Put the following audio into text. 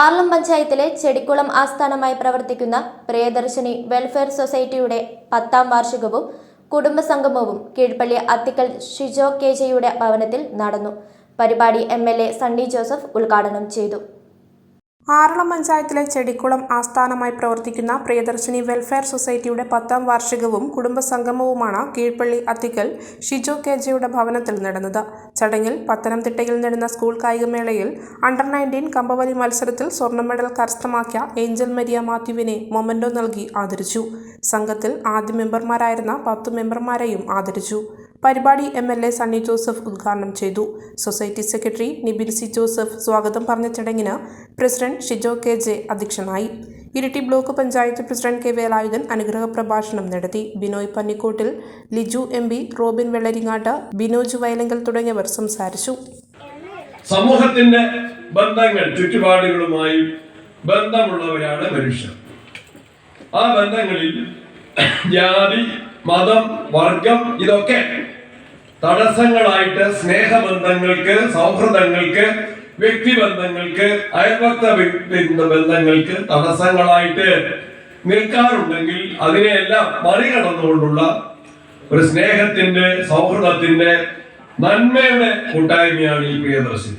ആർളം പഞ്ചായത്തിലെ ചെടിക്കുളം ആസ്ഥാനമായി പ്രവർത്തിക്കുന്ന പ്രിയദർശിനി വെൽഫെയർ സൊസൈറ്റിയുടെ പത്താം വാർഷികവും കുടുംബസംഗമവും കീഴ്പള്ളി അത്തിക്കൽ ഷിജോ കെ ജെയുടെ ഭവനത്തിൽ നടന്നു. പരിപാടി M L A Sunny Joseph ഉദ്ഘാടനം ചെയ്തു. ആറളം പഞ്ചായത്തിലെ ചെടിക്കുളം ആസ്ഥാനമായി പ്രവർത്തിക്കുന്ന പ്രിയദർശിനി വെൽഫെയർ സൊസൈറ്റിയുടെ പത്താം വാർഷികവും കുടുംബസംഗമവുമാണ് കീഴ്പള്ളി അത്തിക്കൽ ഷിജോ കെ ജെയുടെ ഭവനത്തിൽ നടന്നത്. ചടങ്ങിൽ പത്തനംതിട്ടയിൽ നടന്ന സ്കൂൾ കായികമേളയിൽ അണ്ടർ നയന്റീൻ കമ്പവലി മത്സരത്തിൽ സ്വർണ മെഡൽ കരസ്ഥമാക്കിയ ഏഞ്ചൽ മരിയ മാത്യുവിനെ മൊമന്റോ നൽകി ആദരിച്ചു. സംഘത്തിൽ ആദ്യ മെമ്പർമാരായിരുന്ന പത്തു മെമ്പർമാരെയും ആദരിച്ചു. പരിപാടി M L A Sunny Joseph ഉദ്ഘാടനം ചെയ്തു. Society secretary Nibin C Joseph സ്വാഗതം പറഞ്ഞ ചടങ്ങിന് പ്രസിഡന്റ് ഷിജോ കെ ജെ അധ്യക്ഷനായി. Iritty block panchayat president K Velayudhan അനുഗ്രഹ പ്രഭാഷണം നടത്തി. ബിനോയ് പന്നിക്കോട്ടിൽ ലിജു എം പി റോബിൻ വെള്ളരിങ്ങാട്ട് ബിനോജ് വയലങ്കൽ തുടങ്ങിയവർ സംസാരിച്ചു. സമൂഹത്തിന്റെ ബന്ധങ്ങൾ ചുറ്റുപാടുകളുമായി ബന്ധമുള്ളവരാണ് മനുഷ്യർ. ആ ബന്ധങ്ങളിൽ ജാതി മതം വർഗം ഇതൊക്കെ തടസ്സങ്ങളായിട്ട് സ്നേഹബന്ധങ്ങൾക്ക് സൗഹൃദങ്ങൾക്ക് വ്യക്തിബന്ധങ്ങൾക്ക് അയൽപക്ത ബന്ധങ്ങൾക്ക് തടസ്സങ്ങളായിട്ട് നിൽക്കാറുണ്ടെങ്കിൽ അതിനെയെല്ലാം മറികടന്നുകൊണ്ടുള്ള ഒരു സ്നേഹത്തിന്റെ സൗഹൃദത്തിന്റെ നന്മയുടെ കൂട്ടായ്മയാണ് ഈ പ്രിയദർശിനി.